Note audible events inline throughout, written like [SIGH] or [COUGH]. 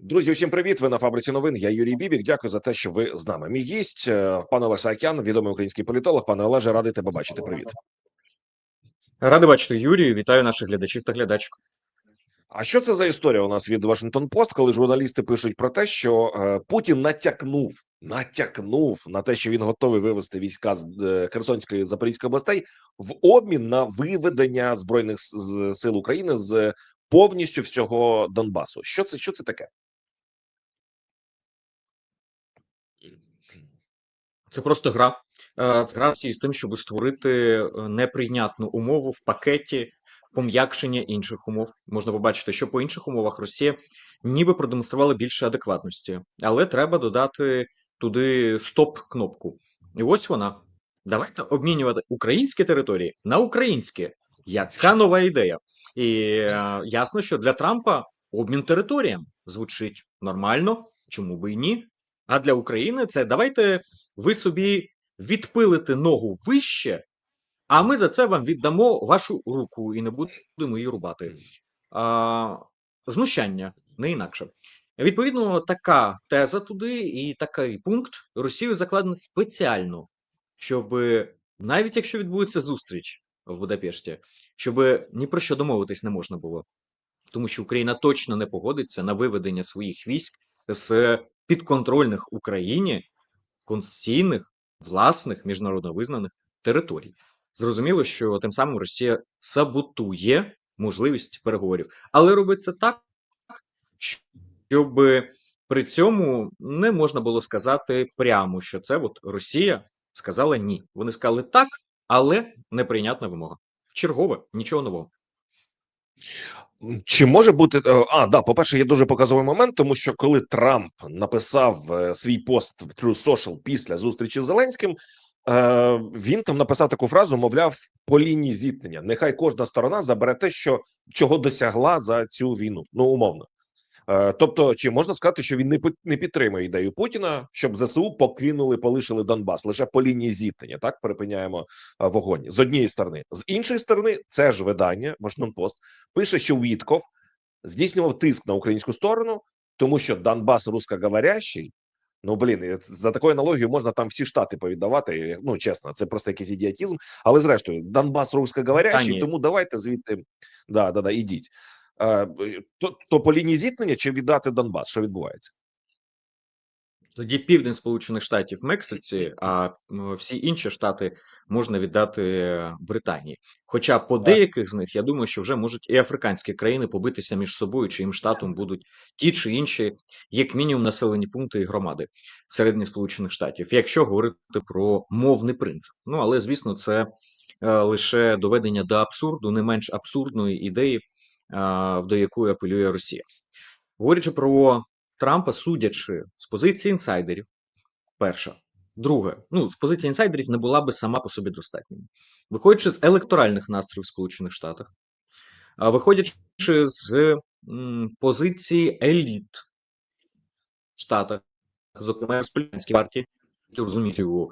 Друзі, усім привіт! Ви на фабриці новин. Я Юрій Бібік. Дякую за те, що ви з нами. Мій гість, е, пан Олег Саакян, відомий український політолог. Пане Олеже, радий тебе бачити. Привіт. Радий бачити Юрію. Вітаю наших глядачів та глядачок. А що це за історія у нас від Вашингтон Пост, коли журналісти пишуть про те, що е, Путін натякнув, натякнув на те, що він готовий вивести війська з е, Херсонської Запорізької областей в обмін на виведення збройних сил України з повністю всього Донбасу. Що це? Що це таке? Це просто гра. Це гра з тим, щоб створити е, неприйнятну умову в пакеті пом'якшення інших умов. Можна побачити, що по інших умовах Росія ніби продемонструвала більше адекватності, але треба додати туди стоп-кнопку. І ось вона. Давайте обмінювати українські території на українські. Яка нова ідея? І е, ясно, що для Трампа обмін територіям звучить нормально, чому би і ні. А для України це давайте ви собі відпилите ногу вище, а ми за це вам віддамо вашу руку і не будемо її рубати. А, знущання, не інакше. Відповідно, така теза туди і такий пункт Росією закладено спеціально, щоб навіть якщо відбудеться зустріч в Будапешті, щоб ні про що домовитись не можна було. Тому що Україна точно не погодиться на виведення своїх військ з підконтрольних Україні конституційних, власних, міжнародно визнаних територій. Зрозуміло, що тим самим Росія саботує можливість переговорів, але робить це так, щоб при цьому не можна було сказати прямо, що це от Росія сказала ні. Вони сказали так, але неприйнятна вимога. Вчергове, нічого нового. Чи може бути е, а да, по перше, є дуже показовий момент, тому що коли Трамп написав е, свій пост в True Social після зустрічі з Зеленським, е, він там написав таку фразу: мовляв, по лінії зіткнення. Нехай кожна сторона забере те, що чого досягла за цю війну. Ну умовно. Е, Тобто, чи можна сказати, що він не не підтримує ідею Путіна, щоб ЗСУ покинули, полишили Донбас лише по лінії зіткнення, так припиняємо е, вогонь з однієї сторони, з іншої сторони, це ж видання Вашингтон Пост пише, що Вітков здійснював тиск на українську сторону, тому що Донбас русскоговорящий. Ну блін, за такою аналогією можна там всі штати повіддавати. Ну чесно, це просто якийсь ідіотізм. Але зрештою, Донбас русскоговорящий, тому давайте звідти да, да, да, ідіть. Е, то, то по лінії зіткнення чи віддати Донбас? Що відбувається? Тоді південь Сполучених Штатів Мексиці, а всі інші штати можна віддати Британії. Хоча по Так. деяких з них я думаю, що вже можуть і африканські країни побитися між собою, чи їм штатом будуть ті чи інші, як мінімум, населені пункти і громади всередині Сполучених Штатів, якщо говорити про мовний принцип. Ну але звісно, це е, лише доведення до абсурду, не менш абсурдної ідеї, до якої апелює Росія. Говорячи про Трампа, судячи з позиції інсайдерів, перша. Друге, ну, з позиції інсайдерів не була би сама по собі достатньою. Виходячи з електоральних настроїв в Сполучених Штатах, виходячи з м, позиції еліт в Штатах, зокрема республіканській партії, які розуміють його,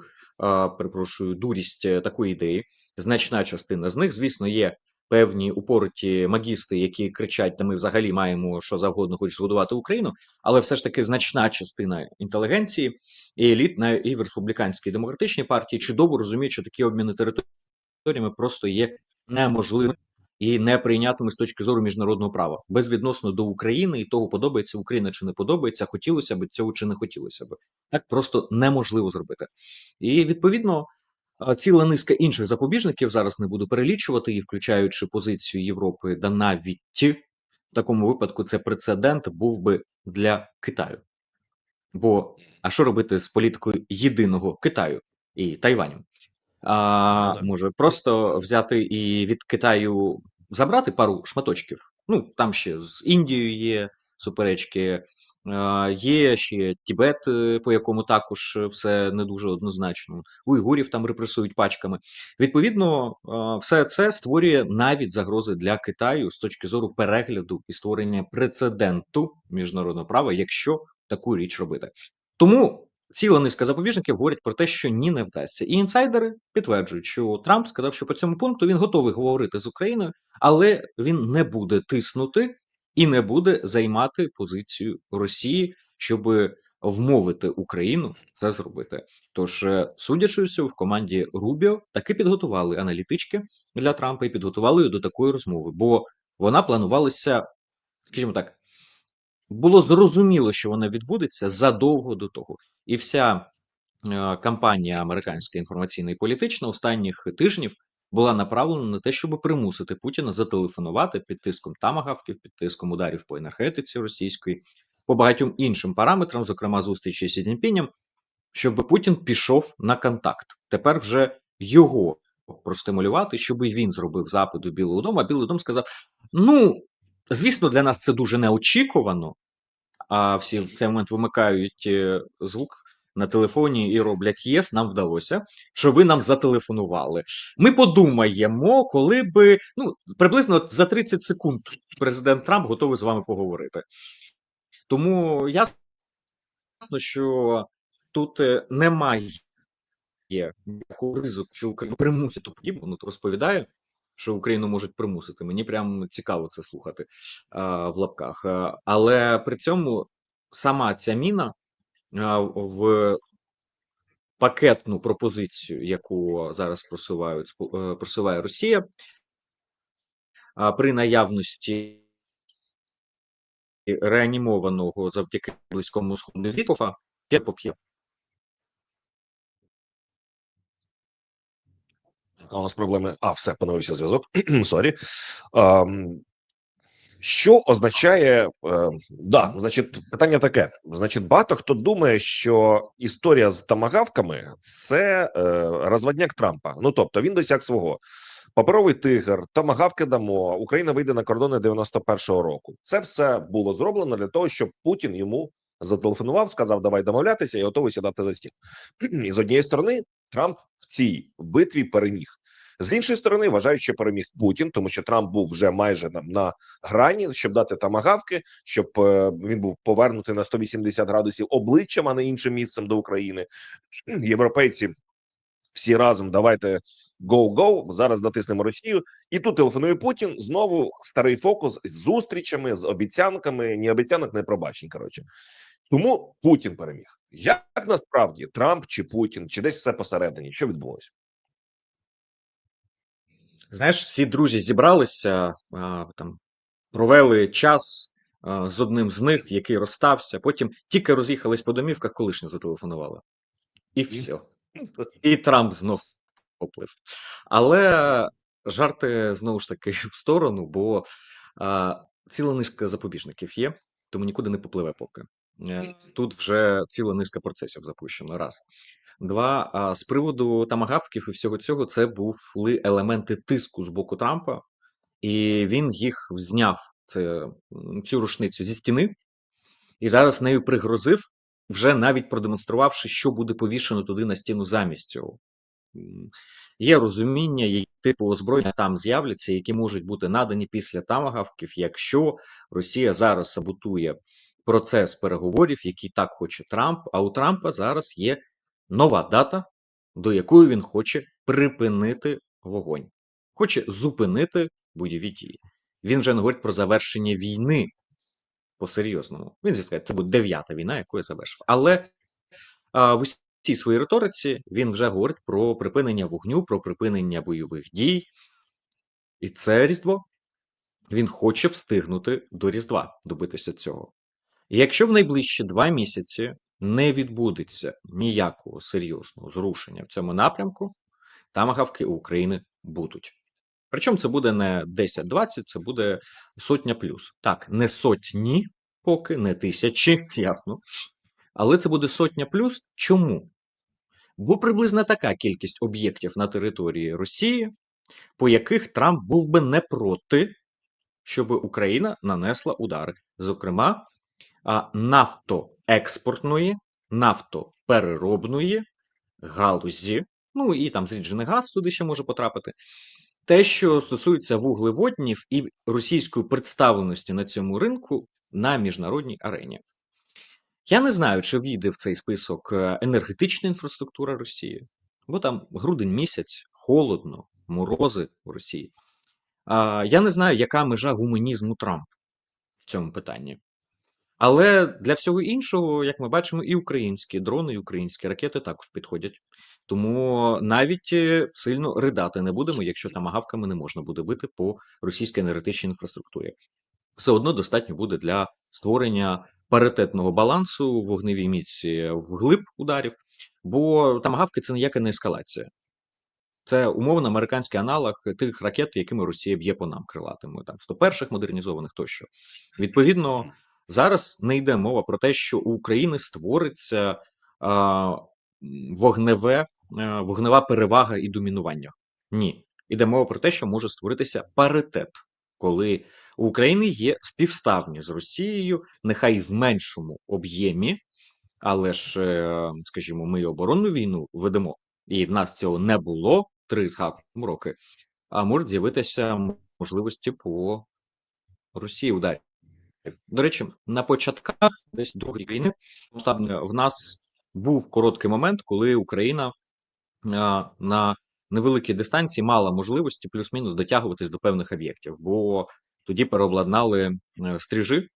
перепрошую, дурість е, такої ідеї. Значна частина з них, звісно, є певні упороті магісти, які кричать: та ми взагалі маємо що завгодно, хоч згодувати Україну, але все ж таки значна частина інтелігенції і еліт на і в республіканській демократичній партії чудово розуміють, що такі обміни територіями просто є неможливими і неприйнятними з точки зору міжнародного права, безвідносно до України і того, подобається Україна чи не подобається, хотілося б цього чи не хотілося б. Так просто неможливо зробити. І відповідно. Ціла низка інших запобіжників зараз не буду перелічувати, і включаючи позицію Європи, да навіть в такому випадку це прецедент був би для Китаю. Бо а що робити з політикою єдиного Китаю і Тайваню? А, Ну, може просто взяти і від Китаю забрати пару шматочків. Ну, там ще з Індією є суперечки, є ще Тібет, е, по якому також е, все не дуже однозначно. Уйгурів там репресують пачками. Відповідно, все це створює навіть загрози для Китаю з точки зору перегляду і створення прецеденту міжнародного права, якщо таку річ робити. Тому ціла низка запобіжників говорять про те, що ні не вдасться. І інсайдери підтверджують, що Трамп сказав, що по цьому пункту він готовий говорити з Україною, але він не буде тиснути і не буде займати позицію Росії, щоб вмовити Україну це зробити. Тож, е, судячи в команді Рубіо таки підготували аналітички для Трампа і підготували до такої розмови, бо вона планувалася, скажімо так, було зрозуміло, що вона відбудеться задовго до того. І вся е, кампанія американська інформаційна і політична останніх тижнів була направлена на те, щоб примусити Путіна зателефонувати під тиском тамагавків, під тиском ударів по енергетиці російської, по багатьом іншим параметрам, зокрема зустрічі з Сі Цзіньпінем, щоб Путін пішов на контакт. Тепер вже його простимулювати, щоб і він зробив запит до Білого Дому, а Білий Дом сказав: ну. Звісно, для нас це дуже неочікувано, а всі в цей момент вимикають е, звук на телефоні і роблять єс, нам вдалося, що ви нам зателефонували. Ми подумаємо, коли би ну приблизно за 30 секунд президент Трамп готовий з вами поговорити. Тому ясно, що тут е, немає ніякого ризику, що Україну подібно. Ну, то розповідаю, що Україну можуть примусити. Мені прям цікаво це слухати а, в лапках. А, але при цьому сама ця міна в пакетну пропозицію, яку зараз просувають е, просуває Росія, при наявності реанімованого завдяки близькому сходу Вітофа, ще поп'є. У нас проблеми. А, все, поновився зв'язок. [CLEARS THROAT] Сорі. Що означає, е, да, значить, питання таке: значить, багато хто думає, що історія з тамагавками це е, розводняк Трампа. Ну тобто він досяг свого. Паперовий тигр, тамагавки дамо, Україна вийде на кордони 91-го року. Це все було зроблено для того, щоб Путін йому зателефонував, сказав, давай домовлятися, і готовий сідати за стіл. [CLEARS THROAT] І з однієї сторони, Трамп в цій битві переміг. З іншої сторони, вважають, що переміг Путін, тому що Трамп був вже майже на, на грані, щоб дати тамагавки, щоб е, він був повернутий на 180 градусів обличчям, а не іншим місцем до України. [CLEARS THROAT] Європейці всі разом давайте go-go, зараз натиснемо Росію. І тут телефонує Путін. Знову старий фокус з зустрічами, з обіцянками. Ні обіцянок, не пробачень. Коротше, тому Путін переміг. Як насправді Трамп чи Путін, чи десь все посередині? Що відбулося? Знаєш, всі друзі зібралися, а, там провели час а, з одним з них, який розстався. Потім тільки роз'їхались по домівках, колишня зателефонувала. І все. І Трамп знов поплив. Але жарти знову ж таки в сторону, бо а, ціла низка запобіжників є, тому нікуди не попливе поки. Е, Тут вже ціла низка процесів запущено. Раз. Два. З приводу тамагавків і всього цього, це були елементи тиску з боку Трампа, і він їх зняв це, цю рушницю зі стіни, і зараз нею пригрозив, вже навіть продемонструвавши, що буде повішено туди на стіну замість цього. Є розуміння, які типу озброєння там з'являться, які можуть бути надані після тамагавків, якщо Росія зараз саботує процес переговорів, який так хоче Трамп. А у Трампа зараз є нова дата, до якої він хоче припинити вогонь, хоче зупинити бойові дії. Він вже не говорить про завершення війни по-серйозному. Він зі це буде дев'ята війна, яку я завершив. Але а, в цій своїй риториці він вже говорить про припинення вогню, про припинення бойових дій. І це Різдво. Він хоче встигнути до Різдва добитися цього. І якщо в найближчі два місяці не відбудеться ніякого серйозного зрушення в цьому напрямку, тамагавки у України будуть. Причому це буде не 10-20, це буде сотня плюс. Так, не сотні, поки, не тисячі, [LAUGHS] ясно. Але це буде сотня плюс. Чому? Бо приблизно така кількість об'єктів на території Росії, по яких Трамп був би не проти, щоб Україна нанесла удари. Зокрема, а, нафтоекспортної, нафтопереробної галузі, ну і там зріджений газ туди ще може потрапити. Те, що стосується вуглеводнів і російської представленості на цьому ринку на міжнародній арені. Я не знаю, чи війде в цей список е, енергетична інфраструктура Росії, бо там грудень місяць, холодно, морози в Росії. Я не знаю, яка межа гуманізму Трампа. цьому питанні. Але для всього іншого, як ми бачимо, і українські дрони, і українські ракети також підходять. Тому навіть е, сильно ридати не будемо, якщо тамагавками не можна буде бити по російській енергетичній інфраструктурі. Все одно достатньо буде для створення паритетного балансу вогневій міці вглиб ударів, бо тамагавки це ніяка не ескалація. Це умовно американський аналог тих ракет, якими Росія б'є по нам крилатими, там 101-х модернізованих тощо. Відповідно, зараз не йде мова про те, що у України створиться вогневе, а, вогнева перевага і домінування. Ні. Іде мова про те, що може створитися паритет, коли у України є співставні з Росією, нехай в меншому об'ємі, але ж, е, скажімо, ми оборонну війну ведемо, і в нас цього не було три з гаком роки, а можуть з'явитися можливості по Росії ударів. До речі, на початках десь другої війни в нас був короткий момент, коли Україна на невеликій дистанції мала можливості плюс-мінус дотягуватись до певних об'єктів, бо тоді переобладнали е, стрижи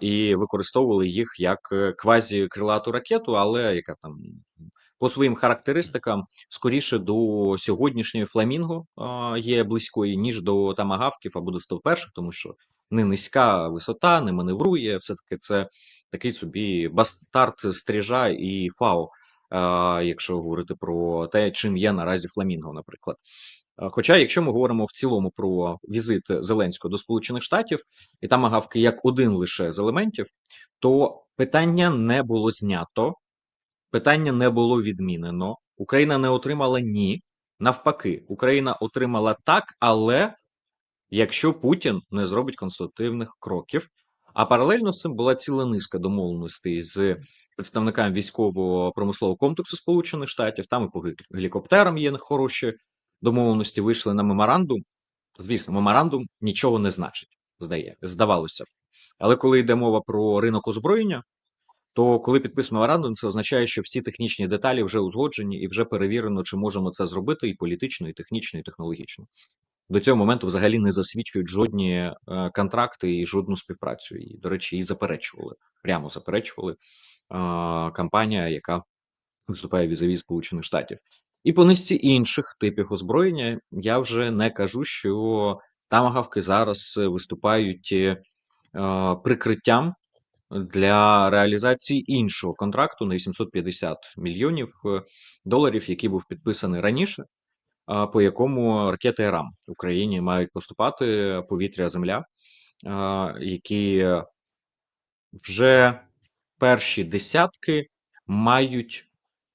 і використовували їх як е, квазі-крилату ракету, але яка там по своїм характеристикам скоріше до сьогоднішньої фламінго є близької, ніж до тамагавків або до 101 тому що не низька висота, не маневрує. Все-таки це такий собі бастард стрижа і фау, якщо говорити про те, чим є наразі фламінго, наприклад. Хоча, якщо ми говоримо в цілому про візит Зеленського до Сполучених Штатів, і там агавки як один лише з елементів, то питання не було знято, питання не було відмінено. Україна не отримала ні. Навпаки, Україна отримала так, але якщо Путін не зробить конструктивних кроків. А паралельно з цим була ціла низка домовленостей з представниками військово-промислового комплексу Сполучених Штатів. Там і по гелікоптерам є хороші домовленості. Вийшли на меморандум. Звісно, меморандум нічого не значить, здає, здавалося б. Але коли йде мова про ринок озброєння, то коли підписуємо меморандум, це означає, що всі технічні деталі вже узгоджені і вже перевірено, чи можемо це зробити і політично, і технічно, і технологічно. До цього моменту взагалі не засвідчують жодні е, контракти і жодну співпрацю. І, до речі, і заперечували, прямо заперечували е, компанія, яка виступає візаві Сполучених Штатів. І по низці інших типів озброєння я вже не кажу, що тамагавки зараз виступають е, прикриттям для реалізації іншого контракту на 850 мільйонів е, доларів, який був підписаний раніше, по якому ракети РАМ Україні мають поступати повітря земля, які вже перші десятки мають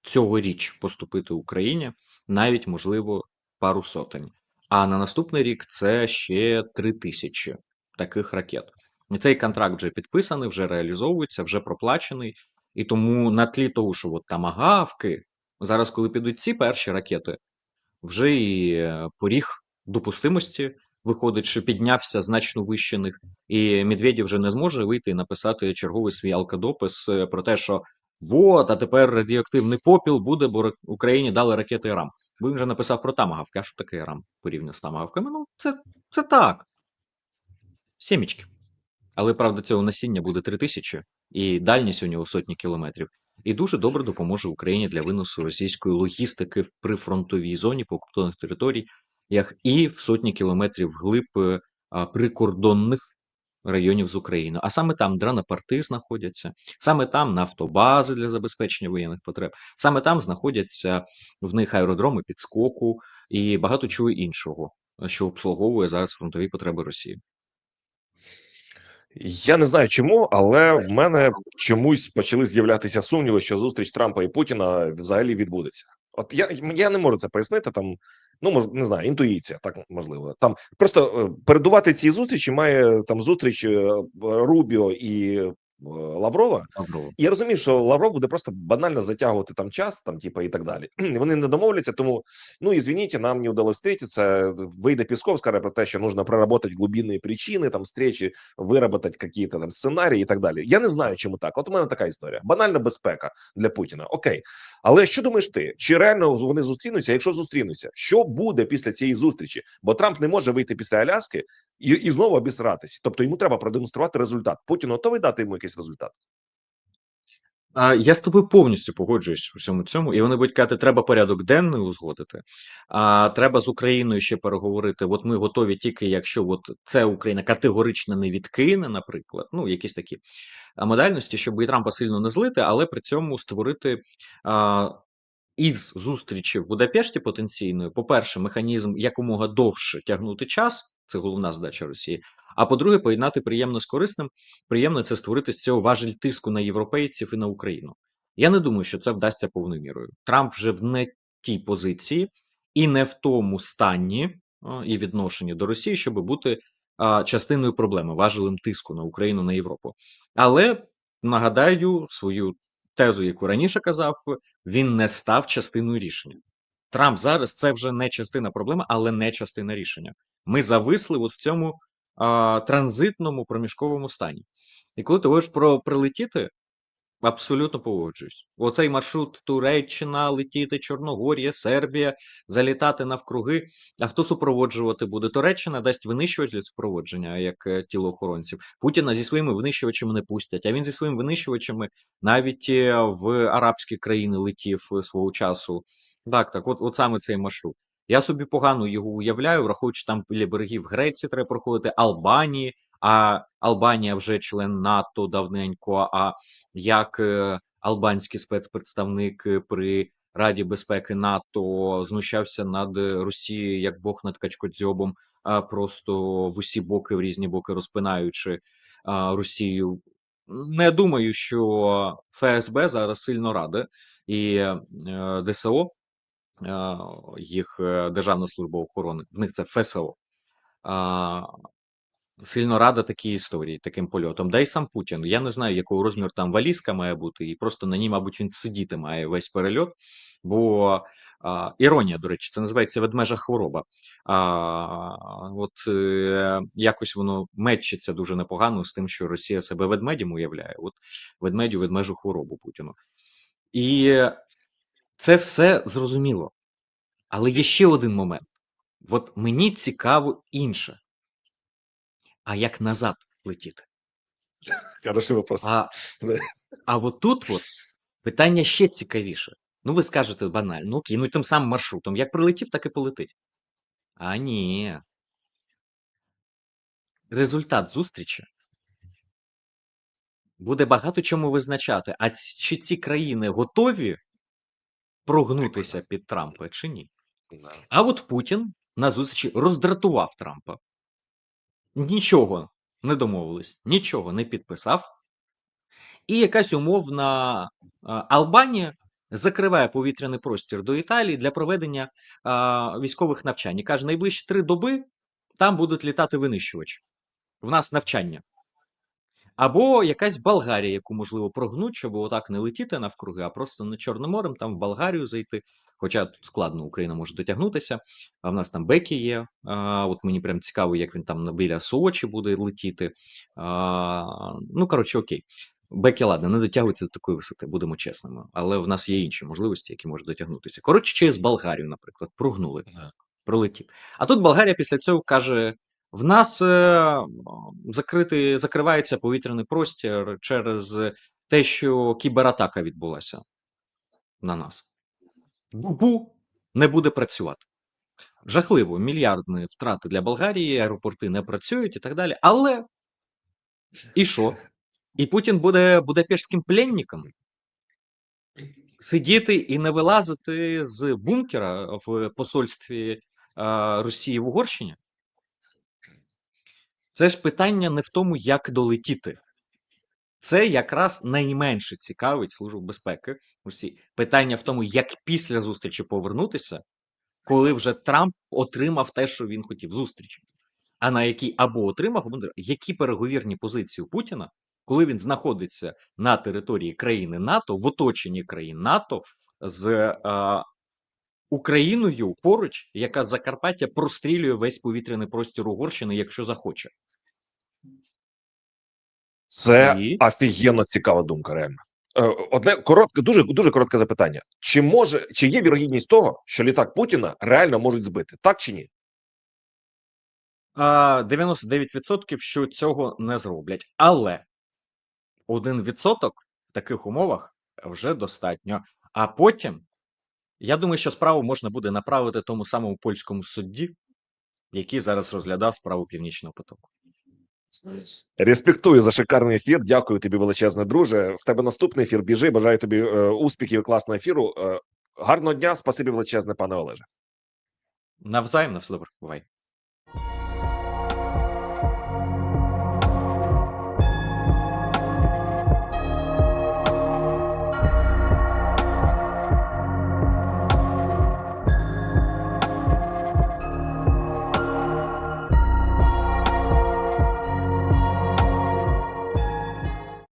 цьогоріч поступити Україні, навіть можливо пару сотень. А на наступний рік це ще три тисячі таких ракет. Цей контракт вже підписаний, вже реалізовується, вже проплачений. І тому на тлі того, що от там агавки, зараз, коли підуть ці перші ракети, вже і е, поріг допустимості виходить, що піднявся значно вище них, і Медведєв вже не зможе вийти і написати черговий свій алкодопис е, про те, що вот, а тепер радіоактивний попіл буде, бо Україні дали ракети РАМ. Бо він вже написав про тамагавки. А що таке РАМ порівняно з тамагавками? Ну, це, це так. Сімічки. Але правда, цього насіння буде 3000, і дальність у нього сотні кілометрів. І дуже добре допоможе Україні для виносу російської логістики в прифронтовій зоні по окупованих територій, як і в сотні кілометрів глиб е, прикордонних районів з Україною. А саме там дранопорти знаходяться, саме там нафтобази для забезпечення воєнних потреб, саме там знаходяться в них аеродроми підскоку і багато чого іншого, що обслуговує зараз фронтові потреби Росії. Я не знаю чому, але в мене чомусь почали з'являтися сумніви, що зустріч Трампа і Путіна взагалі відбудеться. От я, я не можу це пояснити. Там ну мож, не знаю, інтуїція, так можливо. Там просто е, передувати ці зустрічі має там зустріч е, Рубіо і Лаврова. Лаврова. Я розумію, що Лавров буде просто банально затягувати там час, там, типу, і так далі. Вони [CLEARS THROAT] не домовляться, тому ну извините, нам не удалось встретиться. Вийде Пісков, скаже про те, що нужно проработать глубинні причини, там встречі, виработать какие-то там сценарії і так далі. Я не знаю, чому так. От у мене така історія. Банальна безпека для Путіна. Окей, але що думаєш ти? Чи реально вони зустрінуться? Якщо зустрінуться, що буде після цієї зустрічі? Бо Трамп не може вийти після Аляски і, і знову обісратись. Тобто йому треба продемонструвати результат. Путін готовий дати йому якийсь результат. Я з тобою повністю погоджуюсь у всьому цьому, і вони будуть казати, треба порядок денний узгодити, а треба з Україною ще переговорити. От ми готові тільки, якщо от це Україна категорично не відкине, наприклад, ну якісь такі модальності, щоб і Трампа сильно не злити, але при цьому створити а, із зустрічі в Будапешті потенційної, по-перше, механізм якомога довше тягнути час. Це головна задача Росії. А по-друге, поєднати приємно з корисним. Приємно це створити з цього важель тиску на європейців і на Україну. Я не думаю, що це вдасться повною мірою. Трамп вже в не тій позиції і не в тому стані і відношенні до Росії, щоб бути частиною проблеми, важелем тиску на Україну на Європу. Але нагадаю свою тезу, яку раніше казав, він не став частиною рішення. Трамп зараз це вже не частина проблеми, але не частина рішення. Ми зависли от в цьому а, транзитному проміжковому стані. І коли ти говориш про прилетіти, абсолютно погоджуюсь. Оцей маршрут Туреччина, летіти, Чорногорія, Сербія, залітати навкруги. А хто супроводжувати буде? Туреччина дасть винищувач для супроводження, як е, тілоохоронців. Путіна зі своїми винищувачами не пустять, а він зі своїми винищувачами навіть е, в арабські країни летів е, свого часу. Так, так, от, от саме цей маршрут. Я собі погано його уявляю, враховуючи там біля берегів Греції треба проходити, Албанії, а Албанія вже член НАТО давненько. А як е, албанський спецпредставник е, при Раді безпеки НАТО знущався над Росією як Бог над Качкодзьобом, просто в усі боки, в різні боки розпинаючи Росію. Не думаю, що ФСБ зараз сильно раде і е, ДСО, е, їх е, Державна служба охорони, в них це ФСО. Сильно рада такій історії, таким польотом. Да й сам Путін. Я не знаю, якого розміру там валізка має бути, і просто на ній, мабуть, він сидіти має весь перельот. Бо а, іронія, до речі, це називається ведмежа хвороба. А, От е, якось воно мечиться дуже непогано з тим, що Росія себе ведмедем уявляє. От ведмедю, ведмежу хворобу Путіну. І це все зрозуміло. Але є ще один момент. От мені цікаво інше. А як назад летіти? Хороший вопрос. А, а от тут от питання ще цікавіше. Ну, ви скажете банально, ну ну тим самим маршрутом. Як прилетів, так і полетить. А ні. Результат зустрічі буде багато чому визначати. А чи ці країни готові прогнутися під Трампа, чи ні? А от Путін на зустрічі роздратував Трампа. Нічого не домовились, нічого не підписав. І якась умовна а, Албанія закриває повітряний простір до Італії для проведення а, військових навчань. І каже, найближчі три доби там будуть літати винищувачі. В нас навчання. Або якась Болгарія, яку можливо прогнуть, щоб отак не летіти навкруги, а просто над Чорним морем там в Болгарію зайти. Хоча тут складно Україна може дотягнутися. А в нас там Бекі є. А, от мені прям цікаво, як він там біля Сочі буде летіти. А, ну, коротше, окей. Бекі, ладно, не дотягується до такої висоти, будемо чесними. Але в нас є інші можливості, які можуть дотягнутися. Коротше, через Болгарію, наприклад, прогнули пролетів. А тут Болгарія після цього каже: в нас е, закритий, закривається повітряний простір через те, що кібератака відбулася на нас. Бу не буде працювати. Жахливо, мільярдні втрати для Болгарії, аеропорти не працюють і так далі. Але і що? І Путін буде будапештським пленником? Сидіти і не вилазити з бункера в посольстві а, Росії в Угорщині? Це ж питання не в тому, як долетіти. Це якраз найменше цікавить Службу безпеки Росії. Питання в тому, як після зустрічі повернутися, коли вже Трамп отримав те, що він хотів зустрічі. А на якій або отримав, або які переговірні позиції у Путіна коли він знаходиться на території країни НАТО, в оточенні країн НАТО з е, Україною поруч, яка Закарпаття прострілює весь повітряний простір Угорщини, якщо захоче. Це І? офігенно цікава думка, реально. Е, Одне коротке, дуже дуже коротке запитання: чи може чи є вірогідність того, що літак Путіна реально можуть збити, так чи ні? 99% що цього не зроблять. Але 1% в таких умовах вже достатньо. А потім, я думаю, що справу можна буде направити тому самому польському судді, який зараз розглядав справу Північного потоку. Респектую за шикарний ефір. Дякую тобі, величезне друже. В тебе наступний ефір. Біжи. Бажаю тобі е, успіхів і класного ефіру. Е, гарного дня. Спасибі величезне, пане Олеже. Навзаєм на все добре. Бувай.